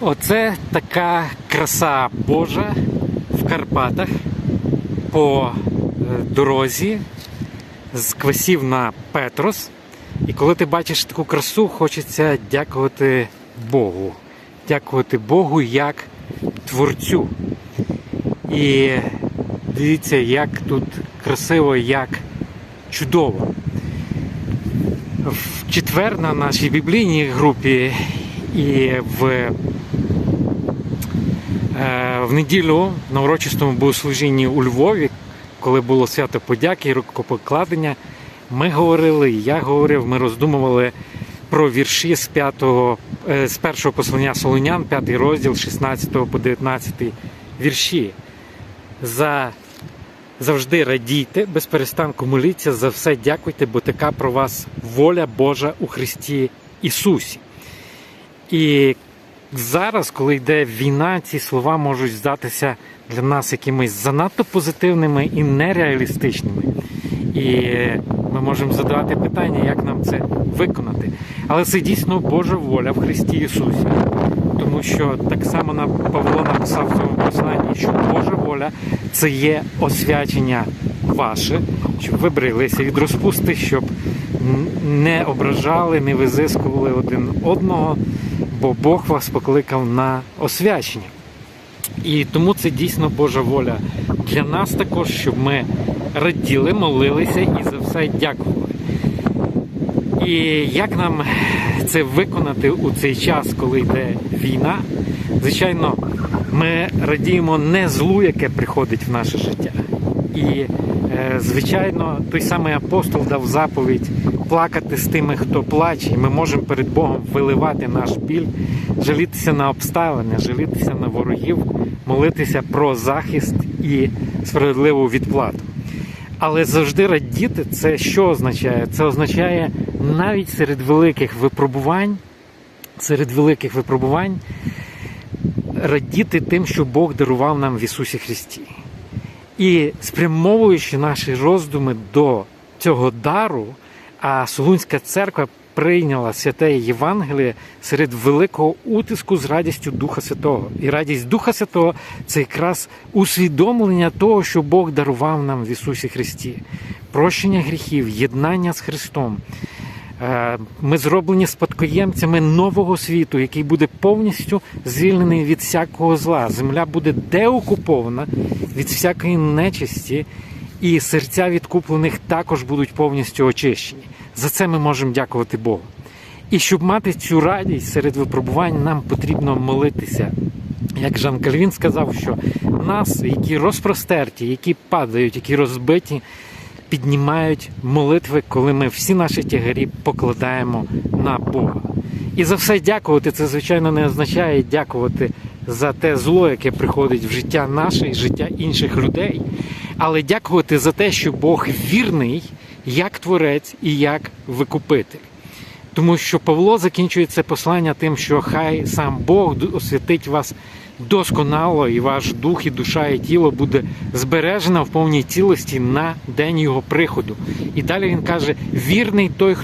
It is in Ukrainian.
Оце така краса Божа в Карпатах по е, дорозі з Квасів на Петрос. І коли ти бачиш таку красу, хочеться дякувати Богу. Дякувати Богу як Творцю. І дивіться, як тут красиво, як чудово. В четвер на нашій біблійній групі і в, в неділю на урочистому богослужінні у Львові, коли було свято подяки і рукопокладення, ми говорили, я говорив, ми роздумували про вірші з, п'ятого, е, з першого послання Солонян, п'ятий розділ, 16 по 19 вірші. За Завжди радійте, без перестанку моліться, за все дякуйте, бо така про вас воля Божа у Христі Ісусі. І зараз, коли йде війна, ці слова можуть здатися для нас якимись занадто позитивними і нереалістичними. І ми можемо задавати питання, як нам це виконати. Але це дійсно Божа воля в Христі Ісусі. Тому що так само на Павло написав в цьому посланні, що Божа воля це є освячення ваше, щоб ви брилися від розпусти, щоб не ображали, не визискували один одного, бо Бог вас покликав на освячення. І тому це дійсно Божа воля для нас також, щоб ми раділи, молилися і за все дякували. І як нам це виконати у цей час, коли йде війна? Звичайно, ми радіємо не злу, яке приходить в наше життя. І, е, звичайно, той самий апостол дав заповідь плакати з тими, хто плаче. І ми можемо перед Богом виливати наш біль, жалітися на обставини, жалітися на ворогів, молитися про захист і справедливу відплату. Але завжди радіти це що означає? Це означає навіть серед великих випробувань, серед великих випробувань радіти тим, що Бог дарував нам в Ісусі Христі. І спрямовуючи наші роздуми до цього дару, а Солунська церква прийняла святе Євангеліє серед великого утиску з радістю Духа Святого. І радість Духа Святого це якраз усвідомлення того, що Бог дарував нам в Ісусі Христі, прощення гріхів, єднання з Христом. Е, Ми зроблені спадкоємцями нового світу, який буде повністю звільнений від всякого зла. Земля буде деокупована від всякої нечисті, і серця відкуплених також будуть повністю очищені. За це ми можемо дякувати Богу. І щоб мати цю радість серед випробувань, нам потрібно молитися. Як Жан Кальвін сказав, що нас, які розпростерті, які падають, які розбиті, піднімають молитви, коли ми всі наші тягарі покладаємо на Бога. І за все дякувати, це, звичайно, не означає дякувати за те зло, яке приходить в життя наше і життя інших людей, але дякувати за те, що Бог вірний як творець і як викупитель. Тому що Павло закінчує це послання тим, що хай сам Бог освятить вас досконало, і ваш дух, і душа, і тіло буде збережено в повній цілості на день його приходу. І далі він каже: вірний той, хто.